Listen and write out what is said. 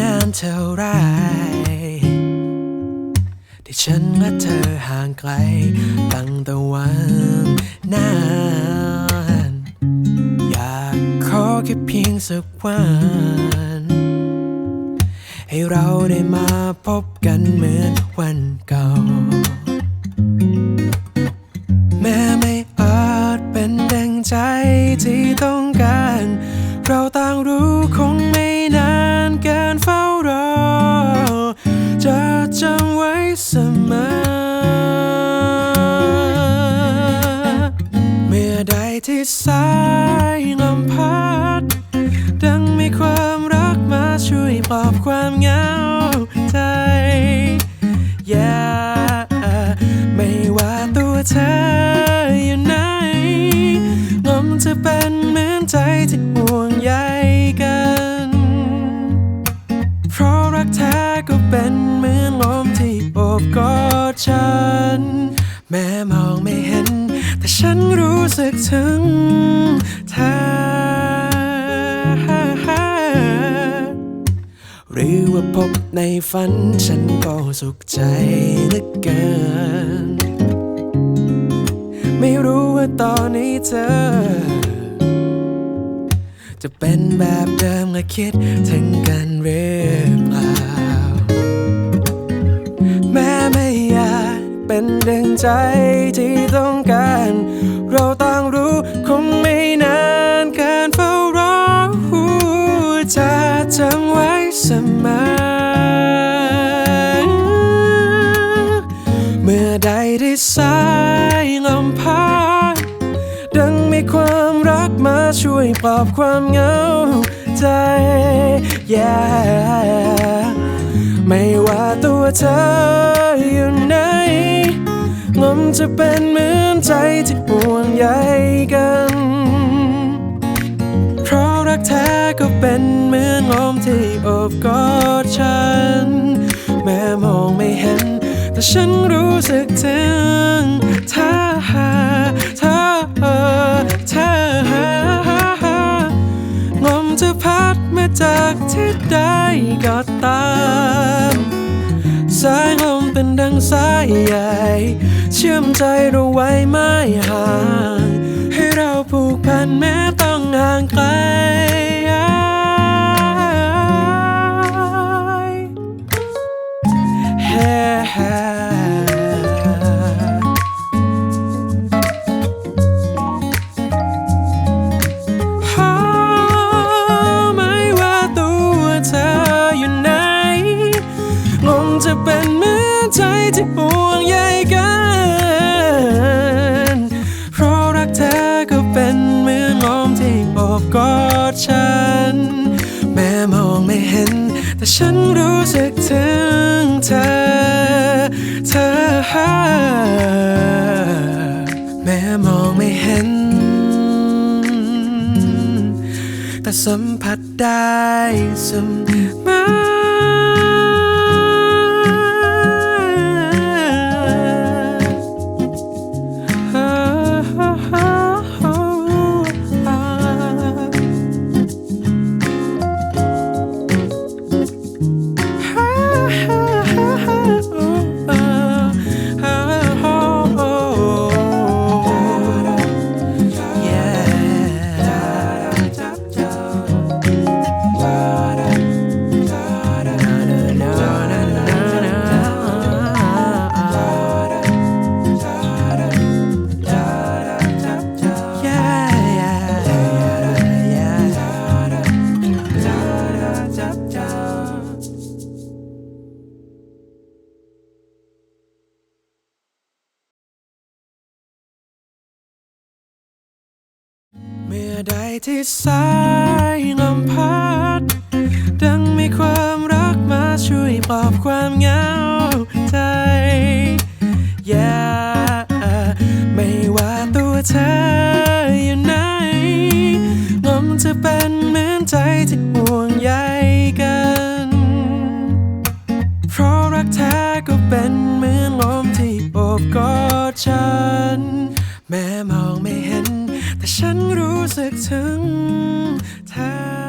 นานเท่าไรที่ฉันกับเธอห่างไกล ตั้งแต่วันนั้นอยากขอแค่เพียงสักวัน ให้เราได้มาพบกันเหมือนวันเก่า แม้ไม่อาจเป็นดังใจที่ต้อง ที่สายลมพัด ดังมีความรักมาช่วยปลอบความเหงา สึกถึงเธอหรือว่าพบในฝันฉันก็สุขใจเหลือเกิน ไม่รู้ว่าตอนนี้เธอ จะเป็นแบบเดิมและคิดถึงกันหรือเปล่า แม้ไม่อยากเป็นดังใจที่ต้องการ เราต่างรู้ คงไม่นานกินเฝ้ารอจะจำไว้เสมอเมื่อใดได้สายลมพัดดังมีความรักมาช่วยปลอบความเหงาใจ yeah จะเป็นเหมือนใจที่ห่วงใยกัน เพราะรักแท้ก็เป็นเหมือนลมที่อบกอดฉัน แม้มองไม่เห็น แต่ฉันรู้สึกถึงเธอเธอเธอลมจะพัดมาจากที่ใดก็ตาม สายลมเป็นดังสายใหญ่ เชื่อมใจเราไว้ไม่ห่าง ให้เราผูกพันแม้ต้องห่างไกลเพราไม่ว่าตัวเธออยู่ไหนลมจะเป็นเหมือนใจที่ห่วงใยกัน บกอดฉัน แม้มองไม่เห็น แต่ฉันรู้สึกถึงเธอ เธอ แม้มองไม่เห็น แต่สัมผัสได้เสมอ อใดที่สายลมพัด ดังมีความรักมาช่วยปลอบความเหงาใจ yeah ไม่ว่าตัวเธออยู่ไหนลมจะเป็นเหมือนใจที่ห่วงใยกัน เพราะรักแท้ก็เป็นเหมือนลมที่โอบกอดฉัน แม้มองไม่เห็น ฉันรู้สึกถึงเธอ